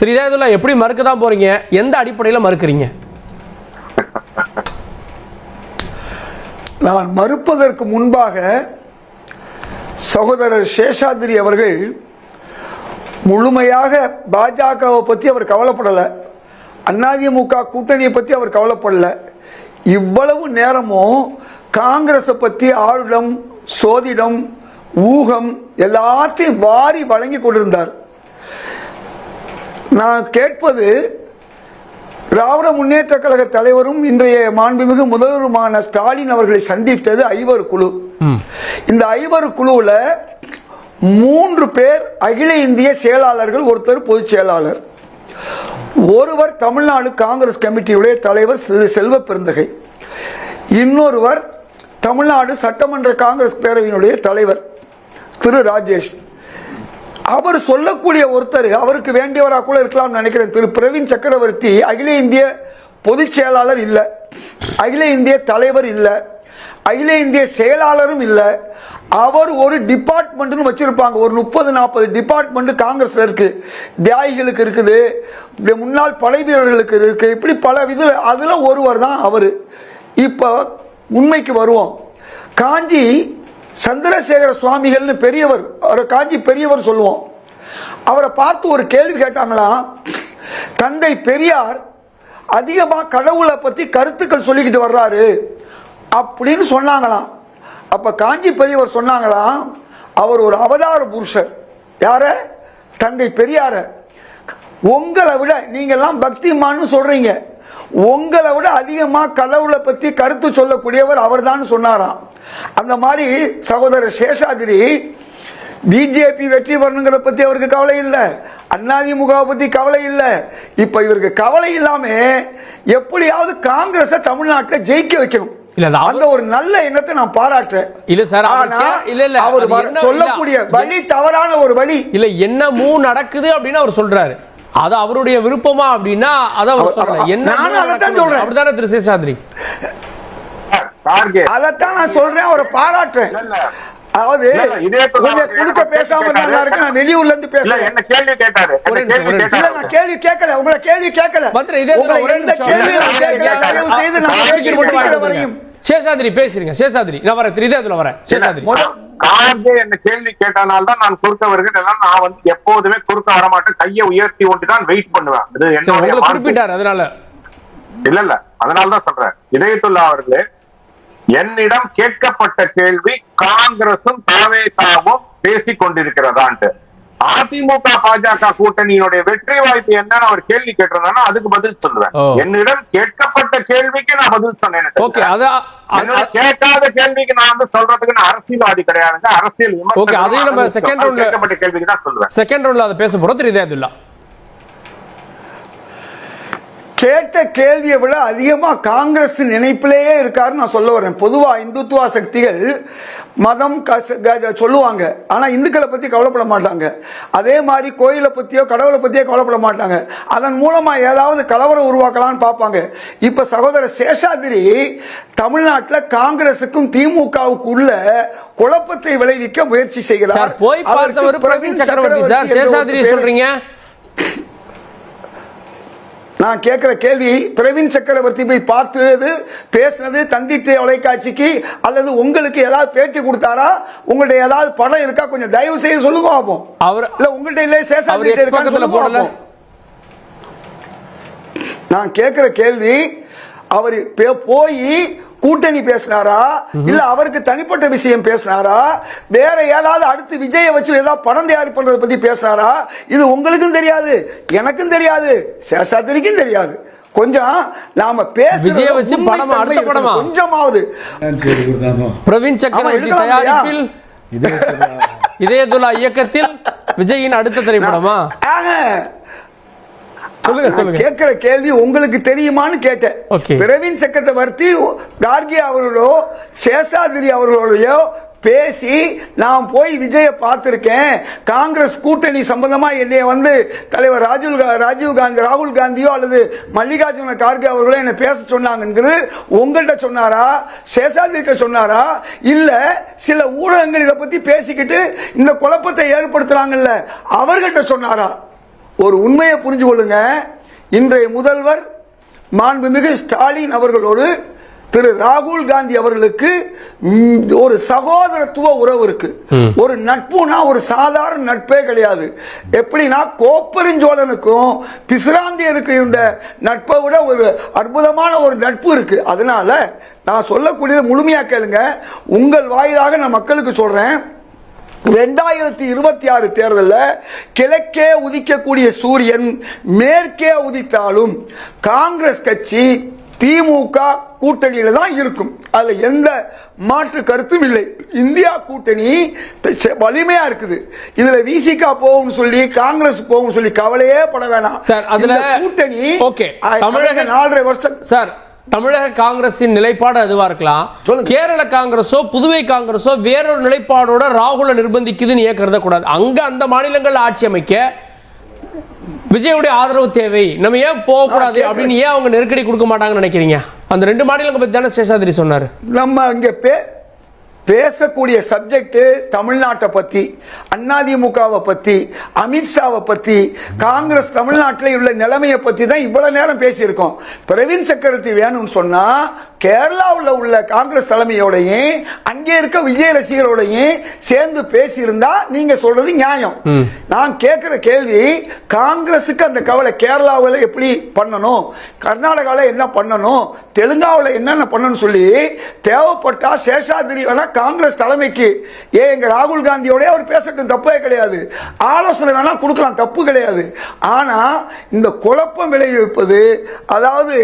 திரு இதயத்துல்லா எப்படி மறுக்க தான் போறீங்க? எந்த அடிப்படையில் மறுக்கிறீங்க? நான் மறுப்பதற்கு முன்பாக சகோதரர் சேஷாதிரி அவர்கள் முழுமையாக பாஜகவை பற்றி அவர் கவலைப்படலை. அதிமுக கூட்டணியை பற்றி அவர் கவலைப்படலை. இவ்வளவு நேரமும் காங்கிரஸை பற்றி ஆளுடம் சோதிடம் ஊகம் எல்லாத்தையும் வாரி வழங்கி கொண்டிருந்தார். நான் கேட்பது திராவிட முன்னேற்ற கழக தலைவரும் இன்றைய மாண்புமிகு முதல்வருமான ஸ்டாலின் அவர்களை சந்தித்தது ஐவர் குழு. இந்த ஐவர் குழுவில் மூன்று பேர் அகில இந்திய செயலாளர்கள் ஒருத்தர் பொதுச் செயலாளர். ஒருவர் தமிழ்நாடு காங்கிரஸ் கமிட்டியுடைய தலைவர் செல்வ பெருந்தகை. இன்னொருவர் தமிழ்நாடு சட்டமன்ற காங்கிரஸ் பேரவையினுடைய தலைவர் திரு ராஜேஷ். அவர் சொல்லக்கூடிய ஒருத்தர் அவருக்கு வேண்டியவராக கூட இருக்கலாம்னு நினைக்கிறேன். திரு. பிரவீன் சக்கரவர்த்தி அகில இந்திய பொதுச் செயலாளர் இல்லை. அகில இந்திய தலைவர் இல்லை. அகில இந்திய செயலாளரும் இல்லை. அவர் ஒரு டிபார்ட்மெண்ட்னு வச்சுருப்பாங்க. ஒரு முப்பது நாற்பது டிபார்ட்மெண்ட் காங்கிரஸில் இருக்குது தியாகிகளுக்கு இருக்குது. இந்த முன்னாள் படை வீரர்களுக்கு இருக்குது இப்படி பல விதில் அதில் ஒருவர் தான் அவர். இப்போ உண்மைக்கு வருவோம். காஞ்சி சந்திரசேகர சுவாமிகள்னு பெரியவர் அவரை காஞ்சி பெரியவர் சொல்லுவோம். அவரை பார்த்து ஒரு கேள்வி கேட்டாங்களாம் தந்தை பெரியார் அதிகமாக கடவுளை பற்றி கருத்துக்கள் சொல்லிக்கிட்டு வர்றாரு அப்படின்னு சொன்னாங்களாம். அப்போ காஞ்சி பெரியவர் சொன்னாங்களாம் அவர் ஒரு அவதார புருஷர். யார? தந்தை பெரியார. உங்களை விட நீங்கள்லாம் பக்திமான்னு சொல்கிறீங்க உங்களை விட அதிகமாக கடவுளை பற்றி கருத்து சொல்லக்கூடியவர் அவர் தான் சொன்னாராம். அந்த மாதிரி சகோதரர் சேஷாதிரி பிஜேபி வெற்றி பெறணுங்கிற பற்றி அவருக்கு கவலை இல்லை. அதிமுகவை பற்றி கவலை இல்லை. இப்போ இவருக்கு கவலை இல்லாம எப்படியாவது காங்கிரஸை தமிழ்நாட்டில் ஜெயிக்க வைக்கணும். அந்த ஒரு நல்ல எண்ணத்தை நான் பாராட்டுறேன். இல்ல சார், ஆனா, இல்ல, இல்ல, அவர் சொல்லக்கூடிய வழி தவறான ஒரு வழி. இல்ல என்ன மூ நடக்குது அப்படின்னு அவர் சொல்றாரு. அது அவருடைய விருப்பமா அப்படின்னா அதை அவர் சொல்லல. என்ன? சொல்றேன். அப்படிதானே திரு சேஷாத்ரி? கார்கே. அதைத்தான் நான் சொல்றேன் அவரை பாராட்டுறேன் இல்ல, இல்ல. அதாவது கொஞ்சம் குடுக்க பேசாம கேட்டாரு. இருக்கு நான் வெளியூர்ல இருந்து இல்ல பேசுறேன். என்ன கேள்வி கேட்டாரு? இல்ல நான் கேள்வி கேட்கல. உங்களை கேள்வி கேட்கல. மந்திரி, இதே உங்களை ஒரே எந்த நான் கேட்கல? செய்து நான் பேசி முடிக்கிற வரையும் சேஷாத்ரி பேசுறீங்க சேஷாத்ரி நான் வரேன். திரு இதயத்துல வரேன் சேஷாத்ரி. கார்கே என்ன கேள்வி கேட்டனால தான் நான் குறுக்க வருகிறேன் நான் வந்து எப்போதுமே குறுக்க வரமாட்டேன். கையை உயர்த்தி ஒட்டி தான் வெயிட் பண்ணுவேன். இது. குறிப்பிட்டார் அதனால. இல்ல இல்ல. அதனால தான் சொல்றேன். இதயத்துல்லா அவர்களே என்னிடம் கேட்கப்பட்ட கேள்வி காங்கிரசும் தாவேசாவும் பேசிக் கொண்டிருக்கிறதான்ட்டு. அதிமுக பாஜக கூட்டணியினுடைய வெற்றி வாய்ப்பு என்னன்னு அவர் கேள்வி கேட்டிருந்தானா அதுக்கு பதில் சொல்லுவேன். ஓ. என்னிடம் கேட்கப்பட்ட கேள்விக்கு நான் பதில் சொன்னேன் ஓகே அத என்னோட கேட்காத கேள்விக்கு நான் வந்து சொல்றதுக்கு நான் அரசியல்வாதி கிடையாதுங்க. அரசியல் அதையும் நம்ம அரசியல் second round ல- கேட்கப்பட்ட கேள்விக்கு தான் சொல்லுவேன். செகண்ட் ரவுண்ட்ல அதை பேச போறோம். திரு இதயத்துல்லா கேட்ட கேள்வியை விட அதிகமா காங்கிரஸ் நினைப்பிலேயே இருக்காருன்னு நான் சொல்ல வரேன். பொதுவா இந்துத்துவா சக்திகள் மதம் சொல்லுவாங்க. ஆனா இந்துக்களை பத்தி கவலைப்பட மாட்டாங்க. அதே மாதிரி கோயிலை பத்தியோ கடவுளை பத்தியோ கவலைப்பட மாட்டாங்க. அதன் மூலமா ஏதாவது கலவரம் உருவாக்கலாம்னு பார்ப்பாங்க. இப்ப சகோதரர் சேஷாதிரி தமிழ்நாட்டில் காங்கிரசுக்கும் திமுகவுக்கு உள்ள குழப்பத்தை விளைவிக்க முயற்சி செய்கிறார். போய் பார்த்தவர் பிரவீன் சக்கரவர்த்தி சார். சேஷாத்ரி சொல்றீங்க? நான் கேட்கிற கேள்வி பிரவீன் சக்கரவர்த்தி போய் பார்த்தது பேசினது தந்தி தொலைக்காட்சிக்கு அல்லது உங்களுக்கு ஏதாவது பேட்டி கொடுத்தாரா? உங்கள்ட்ட ஏதாவது படம் இருக்கா? கொஞ்சம் தயவு செய்து சொல்லுங்க பார்ப்போம் அவர் இல்ல உங்கள்ட்ட இல்ல சேஷாத்ரி நான் கேட்கிற கேள்வி அவர் போய் கூட்டணி பேசினாரா? இல்ல அவருக்கு தனிப்பட்ட விஷயம் பேசினாரா? வேற ஏதாவது அடுத்து விஜயை வச்சு ஏதாவது படம் தயார் பண்றதை பத்தி பேசினாரா? இது உங்களுக்கும் தெரியாது எனக்கும் தெரியாது சேஷாத்திரிக்கும் தெரியாது. கொஞ்சம் நாம பேச விஜயை வச்சு படமா? அடுத்த படமா? கொஞ்சமாவது. பிரவீன் சக்கரவர்த்தி? தயாரிப்பில் இதயத்துல்லா இயக்கத்தில் விஜயின் அடுத்த திரைப்படமா ஆக, சொல்லுங்க நான் சொல்லுங்க கேட்கிற கேள்வி உங்களுக்கு தெரியுமான்னு கேட்டேன். பிரவீன் சக்கரவர்த்தி கார்கே அவர்களோ சேஷாதிரி அவர்களோடையோ பேசி நான் போய் விஜயை பார்த்திருக்கேன். காங்கிரஸ் கூட்டணி சம்பந்தமா என்னைய வந்து தலைவர் ராஜீவ் கா- ராஜீவ் காந்தி ராகுல் காந்தியோ அல்லது மல்லிகார்ஜுன கார்கே அவர்களோ என்ன பேச சொன்னாங்கிறது உங்கள்கிட்ட சொன்னாரா? சேஷாதிரிட்ட சொன்னாரா? இல்ல சில ஊடகங்கள் இதை பத்தி பேசிக்கிட்டு இந்த குழப்பத்தை ஏற்படுத்துறாங்கல்ல அவர்கிட்ட சொன்னாரா? ஒரு உண்மையை புரிஞ்சு கொள்ளுங்க. இன்றைய முதல்வர் மாண்புமிகு ஸ்டாலின் அவர்களோடு திரு ராகுல் காந்தி அவர்களுக்கு ஒரு சகோதரத்துவ உறவு இருக்கு. ஒரு நட்புனா ஒரு சாதாரண நட்பே கிடையாது. எப்படின்னா கோப்பெருஞ்சோழனுக்கும் பிசிராந்தியருக்கு இருந்த நட்பை விட ஒரு அற்புதமான ஒரு நட்பு இருக்கு. அதனால நான் சொல்லக்கூடியது முழுமையா கேளுங்க. உங்கள் வாயிலாக நான் மக்களுக்கு சொல்றேன். ரெண்டாயிரத்தி இருபத்தி ஆறு தேர்தலில் கிழக்கே உதிக்கக்கூடிய சூரியன் மேற்கே உதித்தாலும் காங்கிரஸ் கட்சி திமுக கூட்டணியில தான் இருக்கும். அதுல எந்த மாற்று கருத்தும் இல்லை. இந்தியா கூட்டணி வலிமையா இருக்குது. இதுல விசிகா போகும் சொல்லி காங்கிரஸ் போகும் சொல்லி கவலையே பட வேணாம். சார், அதுல- கூட்டணி தமிழக- நாலரை வருஷம் சார் தமிழக காங்கிரசின் நிலைப்பாடு அதுவா இருக்கலாம். கேரள காங்கிரஸோ புதுவை காங்கிரஸோ வேறொரு நிலைப்பாடோட ராகுல நிர்பந்திக்குதுன்னு ஏன் கருதக்கூடாது அங்க அந்த மாநிலங்கள் ஆட்சி அமைக்க விஜயுடைய ஆதரவு தேவை. நம்ம ஏன் போகக்கூடாது. அப்படின்னு ஏன் அவங்க நெருக்கடி கொடுக்க மாட்டாங்கன்னு நினைக்கிறீங்க? அந்த ரெண்டு மாநிலங்களை பத்தி தானே சேஷாதிரி சொன்னாரு. நம்ம இங்க பேசக்கூடிய சப்ஜெக்ட் தமிழ்நாட்டை பத்தி அதிமுகவை பத்தி அமித்ஷாவை பத்தி காங்கிரஸ் தமிழ்நாட்டில் உள்ள நிலைமையை பத்தி தான் இவ்வளவு நேரம் பேசியிருக்கோம். பிரவீன் சக்கரவர்த்தி வேணும்னு சொன்னா கேரளாவில் உள்ள காங்கிரஸ் தலைமையோடையும் அங்கே இருக்க விஜய் ரசிகரோடையும் சேர்ந்து பேசியிருந்தா நீங்க சொல்றது நியாயம். நான் கேட்கிற கேள்வி காங்கிரஸுக்கு அந்த கவலை கேரளாவில் எப்படி பண்ணணும்? கர்நாடகாவில் என்ன பண்ணணும்? தெலுங்காவில் என்னென்ன பண்ணணும் சொல்லி தேவைப்பட்டா சேஷாதிரி வேணா காங்கிரஸ் தலைமைக்கு. ஏ எங்க ராகுல் காந்தியோட அவர் பேசட்டும் தப்பே கிடையாது. ஆலோசனை வேணா கொடுக்கலாம் தப்பு கிடையாது. ஆனா இந்த குழப்பம் விளைவிப்பது அதாவது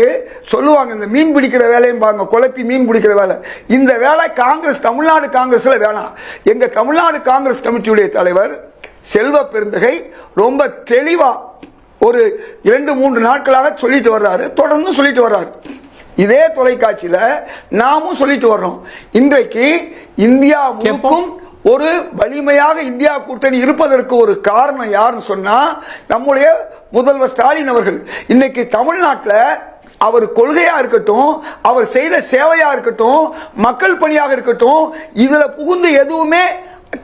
சொல்லுவாங்க இந்த மீன் பிடிக்கிற வேலையும் பாருங்க குழப்பி மீன் பிடிக்கிற வேலை. இந்த வேலை காங்கிரஸ் தமிழ்நாடு காங்கிரஸ்ல வேணாம் எங்க தமிழ்நாடு காங்கிரஸ் கமிட்டியுடைய தலைவர் செல்வ பெருந்தகை ரொம்ப தெளிவா ஒரு இரண்டு மூன்று நாட்களாக சொல்லிட்டு வர்றாரு. தொடர்ந்து சொல்லிட்டு வர்றாரு. இதே தொலைக்காட்சியில நாமும் சொல்லிட்டு வர்றோம். இன்றைக்கு இந்தியா முழுக்கும் ஒரு வலிமையாக இந்தியா கூட்டணி இருப்பதற்கு ஒரு காரணம் யாருன்னு சொன்னா நம்முடைய முதல்வர் ஸ்டாலின் அவர்கள். இன்னைக்கு தமிழ்நாட்டில் அவர் கொள்கையா இருக்கட்டும் அவர் செய்த சேவையா இருக்கட்டும் மக்கள் பணியாக இருக்கட்டும் இதுல புகுந்து எதுவுமே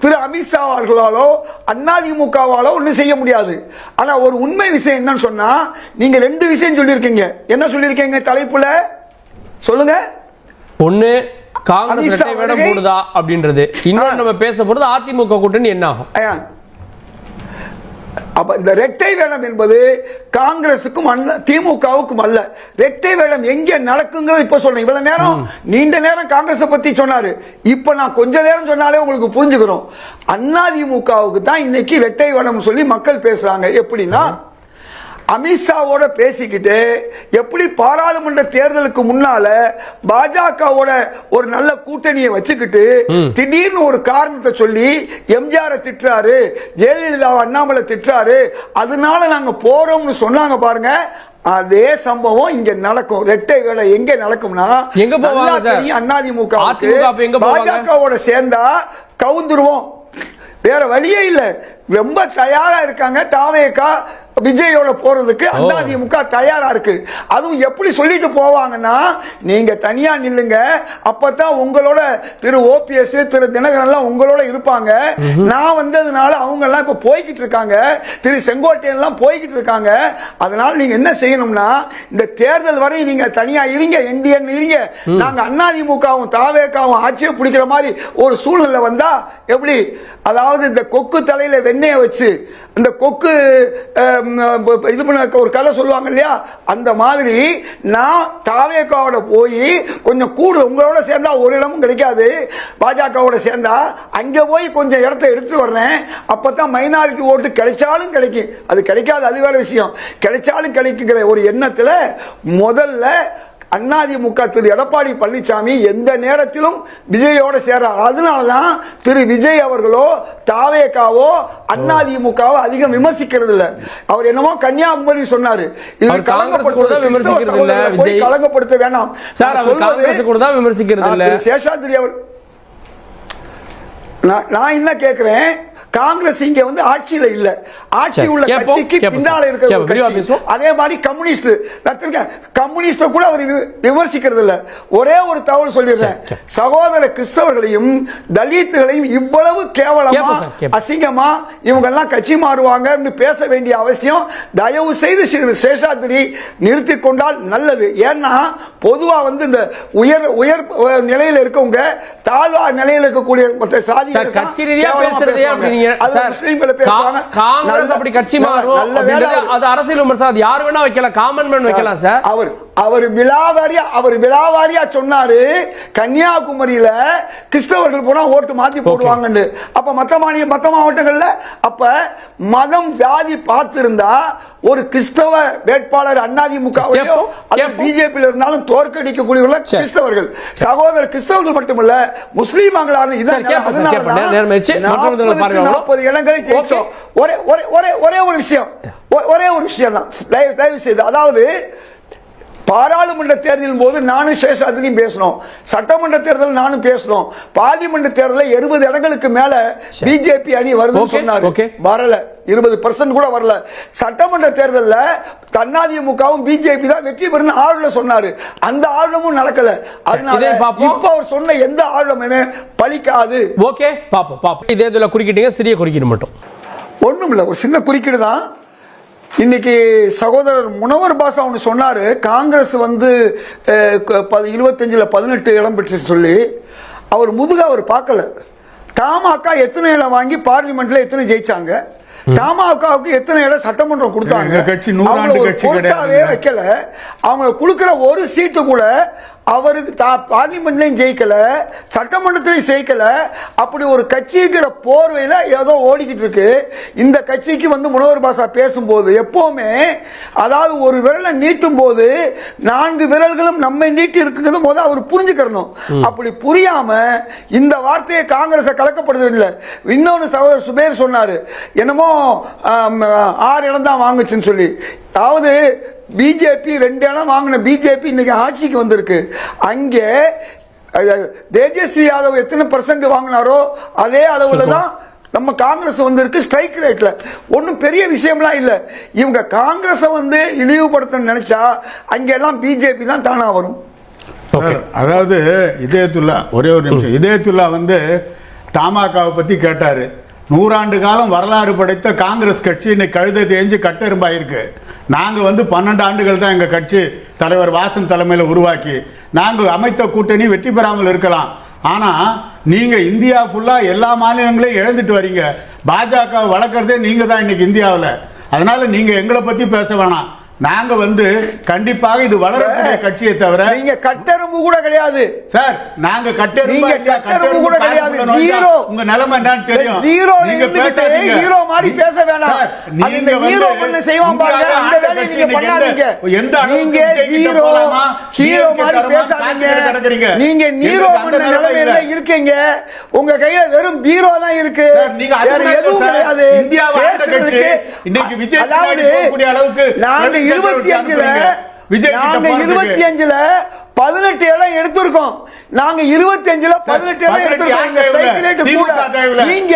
திரு அமித்ஷா அவர்களாலோ அதிமுகவாலோ ஒன்றும் செய்ய முடியாது. ஆனா ஒரு உண்மை விஷயம் என்னன்னு சொன்னா நீங்க ரெண்டு விஷயம் சொல்லியிருக்கீங்க. என்ன சொல்லியிருக்கீங்க தலைப்புல? சொல்லுங்க. ஒண்ணு காங்கிரஸ் போடுதா அப்படின்றது. இன்னொன்று நம்ம பேச போறது அதிமுக கூட்டணி என்ன ஆகும். அப்ப இந்த ரெட்டை வேடம் என்பது காங்கிரசுக்கும் அல்ல திமுகவுக்கும் அல்ல. ரெட்டை வேடம் எங்க நடக்குங்கிறது இப்ப சொல்றேன். இவ்வளவு நேரம் நீண்ட நேரம் காங்கிரஸ் பத்தி சொன்னாரு. இப்ப நான் கொஞ்ச நேரம் சொன்னாலே உங்களுக்கு புரிஞ்சுக்கிறோம். அதிமுகவுக்கு தான் இன்னைக்கு ரெட்டை வேடம் சொல்லி மக்கள் பேசுறாங்க. எப்படின்னா அமித்ஷாவோட பேசிக்கிட்டு எப்படி பாராளுமன்ற தேர்தலுக்கு முன்னால பாஜகவோட ஒரு நல்ல கூட்டணியை வச்சுக்கிட்டு திடீர்னு ஒரு காரணத்தை சொல்லி எம்ஜிஆர் திட்டுறாரு ஜெயலலிதா அண்ணாமலை திட்டுறாரு அதனால நாங்க போறோம்னு சொன்னாங்க பாருங்க. அதே சம்பவம் இங்க நடக்கும். ரெட்டை வேலை எங்க நடக்கும்னா எங்க போவாங்க போவாங்க? பாஜகவோட சேர்ந்தா கவுந்துருவோம். வேற வழியே இல்ல. ரொம்ப தயாரா இருக்காங்க தாவேக்கா. விஜயோட போறதுக்கு அதிமுக தயாரா இருக்கு. அதுவும் எப்படி சொல்லிட்டு போவாங்கன்னா நீங்க தனியா நில்லுங்க அப்பதான் உங்களோட திரு ஓபிஎஸ் திரு தினகரன் எல்லாம் உங்களோட இருப்பாங்க. நான் வந்ததுனால அவங்க எல்லாம் இப்ப போய்கிட்டு இருக்காங்க. திரு செங்கோட்டையன் எல்லாம் போய்கிட்டு இருக்காங்க. அதனால நீங்க என்ன செய்யணும்னா இந்த தேர்தல் வரை நீங்க தனியா இருங்க என்டிஎன் இருங்க. நாங்க அதிமுகவும் தாவேக்காவும் ஆட்சியை பிடிக்கிற மாதிரி ஒரு சூழ்நிலை வந்தா எப்படி? அதாவது இந்த கொக்கு தலையில வெண்ணெயை வச்சு இந்த கொக்கு இது பண்ண ஒரு கதை சொல்லுவாங்க இல்லையா? அந்த மாதிரி நான் தாவேக்காவோட போய் கொஞ்சம் கூடு உங்களோட சேர்ந்தா ஒரு இடமும் கிடைக்காது. பாஜகவோட சேர்ந்தா அங்கே போய் கொஞ்சம் இடத்த எடுத்து வர்றேன். அப்பதான் மைனாரிட்டி ஓட்டு கிடைச்சாலும் கிடைக்கும். அது கிடைக்காது அது வேற விஷயம். கிடைச்சாலும் கிடைக்குங்கிற ஒரு எண்ணத்தில் முதல்ல அதிமுக திரு எடப்பாடி பழனிசாமி எந்த நேரத்திலும் விஜயோட சேர. அதனாலதான் திரு விஜய் அவர்களோ தாவேக்காவோ அதிமுகவோ அதிகம் விமர்சிக்கிறது இல்ல அவர் என்னமோ கன்னியாகுமரி சொன்னாரு. இது தான் விஜய். கலங்கப்படுத்த வேண்டாம் சார் தான் விமர்சிக்கிறது நான் இல்ல திரு சேஷாத்ரி அவர் நான் நான் என்ன கேட்கிறேன் காங்கிரஸ் இங்க வந்து ஆட்சியில இல்ல ஆட்சி உள்ள கட்சிக்கு பின்னால. இருக்கிற. அதே மாதிரி கம்யூனிஸ்ட் கம்யூனிஸ்ட கூட அவர் விமர்சிக்கிறது இல்ல ஒரே ஒரு தகவல் சொல்லிடுறேன். சகோதர கிறிஸ்தவர்களையும் தலித்துகளையும் இவ்வளவு கேவலமா. அசிங்கமா இவங்க எல்லாம் கட்சி மாறுவாங்கன்னு பேச வேண்டிய அவசியம் தயவு செய்து ஸ்ரீ சேஷாத்திரி நிறுத்தி கொண்டால் நல்லது ஏன்னா பொதுவா வந்து இந்த உயர் உயர் நிலையில இருக்கவங்க தாழ்வா நிலையில இருக்கக்கூடிய மற்ற சாதி கட்சி ரீதியா பேசுறதே அப்படி நீங்க சார் காங்கிரஸ் அப்படி கட்சி மாறும் அது அரசியல் விமர்சனம். அது யார் வேணா வைக்கலாம். காமன் மேன் வைக்கலாம் சார். அவர் அவர் விழாவாரியா அவர் விழாவாரியா சொன்னாரு கன்னியாகுமரியில கிறிஸ்தவர்கள் போனா ஓட்டு மாத்தி போடுவாங்கன்னு. அப்ப மத்த மாநில மத்த மாவட்டங்கள்ல அப்ப மதம் வியாதி பார்த்திருந்தா ஒரு கிறிஸ்தவ வேட்பாளர் கேட்போம். பிஜேபியில் இருந்தாலும் தோற்கடிக்கக்கூடியவர்கள் சரி. கிறிஸ்தவர்கள். சகோதர கிறிஸ்தவர்கள் மட்டுமல்ல முஸ்லீமாங்களான. நாற்பது இடங்களை ஒரே ஒரே ஒரே ஒரே ஒரு விஷயம். ஒரே ஒரு விஷயம் தான் தயவு செய்து அதாவது பாராளுமன்ற தேர்தலின் போது நானும் சேஷாத்திரியும் பேசணும் சட்டமன்ற தேர்தல் நானும் பேசணும் பார்லிமெண்ட் தேர்தலில் இருபது இடங்களுக்கு மேல. பிஜேபி அணி வருதுன்னு சொன்னாரு. வரல. இருபது பர்சன்ட் கூட வரல. சட்டமன்ற தேர்தலில் தன்னாதிமுகவும் பிஜேபி தான் வெற்றி பெறும் ஆளுநர் சொன்னாரு. அந்த ஆளுநமும் நடக்கல. அதனால. இப்ப அவர் சொன்ன எந்த ஆளுநருமே பலிக்காது ஓகே பாப்போம் பாப்போம் இதே இதுல குறுக்கிட்டீங்க சிறிய குறுக்கீடு மட்டும். ஒண்ணும் இல்ல ஒரு சின்ன குறுக்கீடு தான். இன்னைக்கு சகோதரர் முனவர் பாசா ஒன்று சொன்னாரு. காங்கிரஸ் வந்து இருபத்தஞ்சுல பதினெட்டு இடம் பெற்று சொல்லி. அவர் முதுக அவர் பார்க்கல. தமாக எத்தனை இடம் வாங்கி பார்லிமெண்ட்ல எத்தனை ஜெயிச்சாங்க? தமாகவுக்கு எத்தனை இடம் சட்டமன்றம் கொடுத்தாங்க. வைக்கல. அவங்க கொடுக்கிற ஒரு சீட்டு கூட அவருக்கு தா பார்லிமெண்ட்லயும் ஜெயிக்கல சட்டமன்றத்திலையும் ஜெயிக்கல அப்படி ஒரு கட்சிங்கிற போர்வையில ஏதோ ஓடிக்கிட்டு இருக்கு. இந்த கட்சிக்கு வந்து முனவர் பாஷா பேசும்போது எப்பவுமே அதாவது ஒரு விரலை நீட்டும் போது நான்கு விரல்களும் நம்மை நீட்டி இருக்குங்கிறது போது அவர் புரிஞ்சுக்கிறணும். அப்படி புரியாம இந்த வார்த்தையை காங்கிரஸை கலக்கப்படுறது இல்லை. இன்னொன்னு சகோதரர் சுபேர் சொன்னாரு என்னமோ ஆறு இடம் தான் வாங்குச்சுன்னு சொல்லி. அதாவது பிஜேபி ரெண்டு இடம் வாங்கின பிஜேபி இன்னைக்கு ஆட்சிக்கு வந்திருக்கு. அங்கே தேஜஸ்வி யாதவ் எத்தனை பர்சன்ட் வாங்கினாரோ அதே அளவுல தான் நம்ம காங்கிரஸ் வந்திருக்கு ஸ்ட்ரைக் ரேட்ல ஒன்றும் பெரிய விஷயம்லாம் இல்லை. இவங்க காங்கிரஸை வந்து இழிவுபடுத்தணும்னு நினைச்சா அங்கெல்லாம் பிஜேபி தான் தானா வரும். அதாவது இதயத்துல்லா ஒரே ஒரு நிமிஷம். இதயத்துல்லா வந்து தமாகாவை பத்தி கேட்டாரு. நூறாண்டு காலம் வரலாறு படைத்த காங்கிரஸ் கட்சி இன்னைக்கு கழுதை தேஞ்சு கட்டெரும்பாயிருக்கு. நாங்கள் வந்து பன்னெண்டு ஆண்டுகள் தான் எங்கள் கட்சி தலைவர் வாசன் தலைமையில் உருவாக்கி நாங்கள் அமைத்த கூட்டணி வெற்றி பெறாமல் இருக்கலாம். ஆனால் நீங்கள் இந்தியா ஃபுல்லாக எல்லா மாநிலங்களையும் இழந்துட்டு வரீங்க. பாஜக வளர்க்குறதே நீங்கள் தான் இன்றைக்கி இந்தியாவில். அதனால் நீங்கள் எங்களை பற்றி பேச வேணாம். நாங்க வந்து கண்டிப்பாக இது வளரக்கூடிய கட்சியை தவிர நீங்க கட்டெரும்பு கூட கிடையாது சார் நாங்க கட்டெரும்பா? கட்டெரும்பு கூட கிடையாது. ஜீரோ. உங்க நிலைமை என்னன்னு தெரியும் ஜீரோல நீங்க பேசாதீங்க. ஹீரோ மாதிரி பேச வேணாம். நீங்க ஹீரோ பண்ண செய்வான் பாருங்க, அந்த வேலையை நீங்க பண்ணாதீங்க. எந்த- நீங்க ஹீரோ? ஹீரோ மாதிரி பேசாதீங்க. நீங்க நீரோ பண்ண நிலைமை நிலைமையில. இருக்கீங்க உங்க கையில வெறும் பீரோ தான் இருக்கு நீங்க எதுவும். கிடையாது பேசுறதுக்கு கட்சி இன்னைக்கு விஜய் அதாவது அளவுக்கு இருபத்தி அஞ்சுல. விஜய் நாங்க. இருபத்தி அஞ்சுல பதினெட்டு இடம் எடுத்திருக்கோம் நாங்க இருபத்தி அஞ்சுல பதினெட்டு இடம் எடுத்திருக்கோம். நீங்க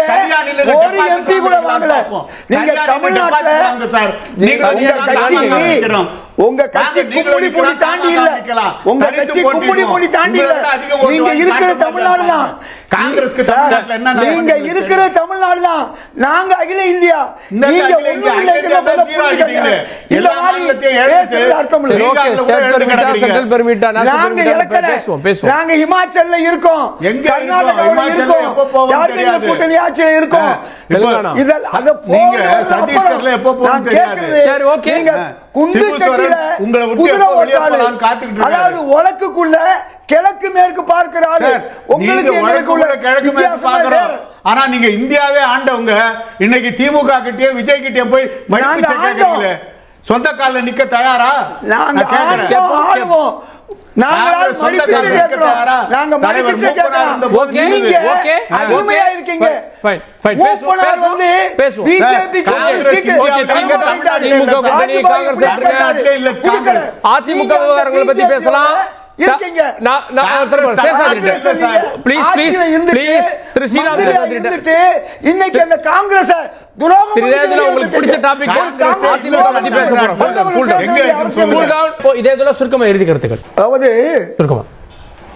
ஒரு எம்பி கூட வாங்கல. நீங்க தமிழ்நாட்டுல உங்க கட்சி. உங்க கட்சி கும்முடி நிக்கலாம், தாண்டி இல்ல. உங்க கட்சி கும்முடி. பூண்டி தாண்டி இல்ல நீங்க வாங்கி இருக்கிற காட்டுங்க தமிழ்நாடு தான் காங்கிரஸ்க்கு நீங்க? இருக்கிற தமிழ்நாடு தான் நாங்க அகில இந்தியா இந்த நீங்க ஒண்ணும் இல்லை. இந்த மாதிரி நாங்க நாங்க ஹிமாச்சல்ல இருக்கோம் கர்நாடகாவுல இருக்கோம்? இருக்கோம் ஹிமாச்சல்ல எப்போ போவோம்னு ஜார்க்கண்ட் தெரியாது. கூட்டணி ஆட்சியில இருக்கோம் இப்போ தெலுங்கானா. இதெல் அத நீங்க போறது சத்தீஸ்கர்ல எப்போ சரி, ஓகே. நீங்க. குண்டு உங்களை விட்டு வெளியே காத்துக்கிட்டு. அதாவது உலக்குக்குள்ள கிழக்கு மேற்கு பார்க்கிற ஆளு. உங்களுக்கு எங்களுக்கு உள்ள கிழக்கு மேற்கு. வேற. ஆனா நீங்க இந்தியாவே ஆண்டவங்க. இன்னைக்கு திமுக கிட்டயே விஜய் கிட்டயே போய் கேட்கறீங்களே? சொந்த கால்ல நிக்க தயாரா. அதிமுக விவகாரங்களை பத்தி பேசலாம். இன்னைக்கு அந்த காங்கிரஸ அதாவது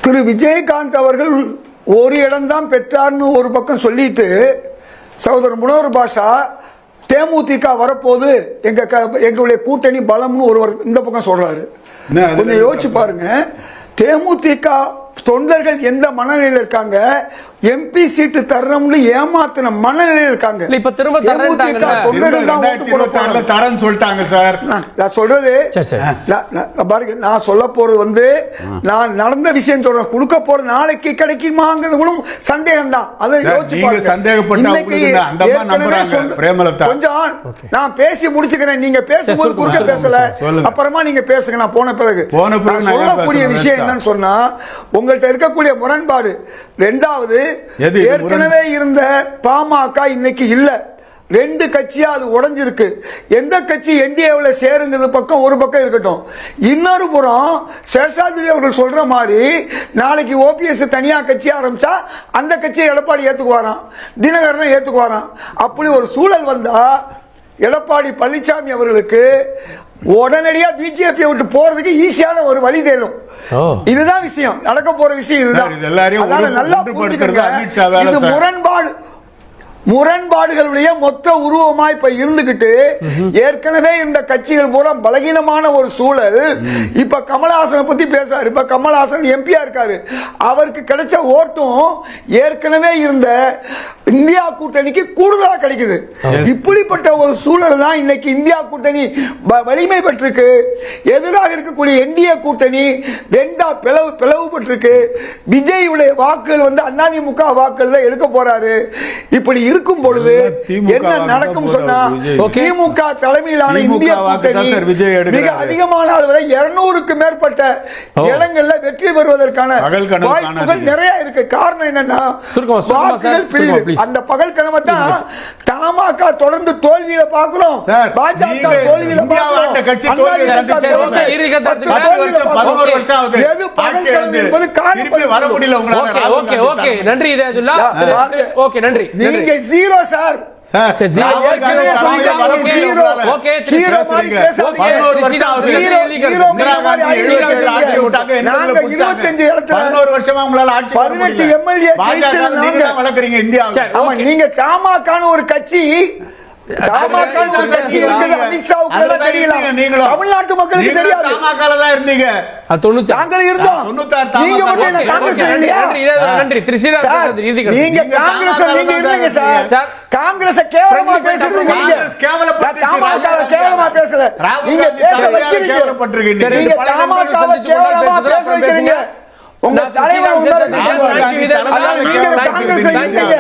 திரு விஜயகாந்த் அவர்கள் ஒரு இடம்தான் பெற்றார்னு ஒரு பக்கம் சொல்லிட்டு சகோதரர் முனவர் பாஷா தேமுதிக வரப்போது எங்க க- எங்களுடைய கூட்டணி பலம்னு ஒருவர் இந்த பக்கம் சொல்றாரு. கொஞ்சம் யோசிச்சு பாருங்க. தேமுதிக தொண்டர்கள் எந்த மனநிலையில் இருக்காங்க? எம்பி சீட்டு தர்றோம்னு ஏமாத்தின மனநிலையில் இருக்காங்க. இப்ப திரும்ப தொண்டர்கள். தரேன்னு சொல்லிட்டாங்க சார். நான் சொல்றது சரி சரி. நான் நான் நான் பாருங்க நான் சொல்ல போறது வந்து நான் நடந்த விஷயம் சொல்றேன். கொடுக்க போறது நாளைக்கு கிடைக்குமாங்கிறது கூட சந்தேகம் தான் அதை யோசிச்சு சந்தேகப்பட்டா. கொஞ்சம். நான் பேசி முடிச்சுக்கிறேன். நீங்க பேசும்போது குறுக்க பேசல. அப்புறமா நீங்க பேசுங்க நான் போன பிறகு. போன பிறகு சொல்லக்கூடிய விஷயம்? என்னன்னு சொன்னா உங்கள்ட்ட இருக்கக்கூடிய முரண்பாடு. ரெண்டாவது ஏற்கனவே இருந்த பாமக இன்னைக்கு இல்ல. ரெண்டு கட்சியா அது உடைஞ்சிருக்கு. எந்த கட்சி என்டிஏவில் சேருங்கிறது பக்கம் ஒரு பக்கம் இருக்கட்டும். இன்னொரு புறம் சேஷாதிரி அவர்கள் சொல்ற மாதிரி நாளைக்கு ஓபிஎஸ் தனியா கட்சி ஆரம்பிச்சா அந்த கட்சியை எடப்பாடி ஏத்துக்குவாராம். தினகரனை ஏத்துக்குவாராம். அப்படி ஒரு சூழல் வந்தா எடப்பாடி பழனிசாமி அவர்களுக்கு உடனடியா பிஜேபி விட்டு போறதுக்கு ஈஸியான ஒரு வழி தேடும். இதுதான் விஷயம். நடக்க போற விஷயம் இதுதான். எல்லாரையும் நல்லா. முரண்பாடு. முரண்பாடுகளுடைய மொத்த உருவமா இப்ப இருந்துகிட்டு ஏற்கனவே இந்த கட்சிகள் பூரா பலகீனமான ஒரு சூழல். இப்ப கமலஹாசனை பத்தி பேசுறாரு. இப்ப கமலஹாசன் எம்பியா இருக்காரு. அவருக்கு கிடைச்ச ஓட்டும் ஏற்கனவே இருந்த இந்தியா கூட்டணிக்கு கூடுதலா கிடைக்குது. இப்படிப்பட்ட ஒரு சூழல் தான் இன்னைக்கு இந்தியா கூட்டணி வ- வலிமை பெற்றிருக்கு. எதிராக இருக்கக்கூடிய என்டிஏ கூட்டணி ரெண்டா பிளவு பிளவுபட்டிருக்கு. விஜய் உடைய வாக்குகள் வந்து அண்ணாதிமுக வாக்குகள் தான் எடுக்க போறாரு. இப்படி இருக்கும் பொழுது என்ன நடக்கும் சொன்னா. திமுக தலைமையிலான இந்திய கூட்டணி. மிக அதிகமான அளவில் இருநூறுக்கு மேற்பட்ட. இடங்கள்ல வெற்றி பெறுவதற்கான வாய்ப்புகள். நிறைய இருக்கு காரணம் என்னன்னா. வாக்குகள் பிரிவு. அந்த பகல் கனவை தான் தமாக தொடர்ந்து தோல்வியில பாக்குறோம் சார், பாஜக தோல்வியில இந்தியா பாக்குறோம். நன்றி. ஓகே நன்றி நன்றி நீங்க ஜீரோ சார் நாங்க பிடிச்சாங்க. 25 இடத்துல பதினோரு வருஷமா உங்களால ஆட்சி வர 18 முடியல. MLA பாஜக ஜெயிச்சது நீங்க நாங்க. தான் வளர்க்குறீங்க இந்தியாவை. சரி. ஆமா ஓகே. நீங்க தமாகான ஒரு கட்சி தமிழ்நாட்டு மக்களுக்கு தெரியாது. இருந்தீங்க. நாங்கள் இருந்தோம். நீங்க மட்டும் காங்கிரஸ். நீங்க காங்கிரஸ் நீங்க இருந்தீங்க. சார். கேவலமா பேசுறது நீங்க. தமாகாவை கேவலமா பேசல. நீங்க பேச வைக்கிறீங்க நீங்க தமாகாவை கேவலமா பேசுறதா பேச வைக்கிறீங்க பேசுங்க. உங்க தலைவர் உங்களை நீங்க. இருந்தீங்க.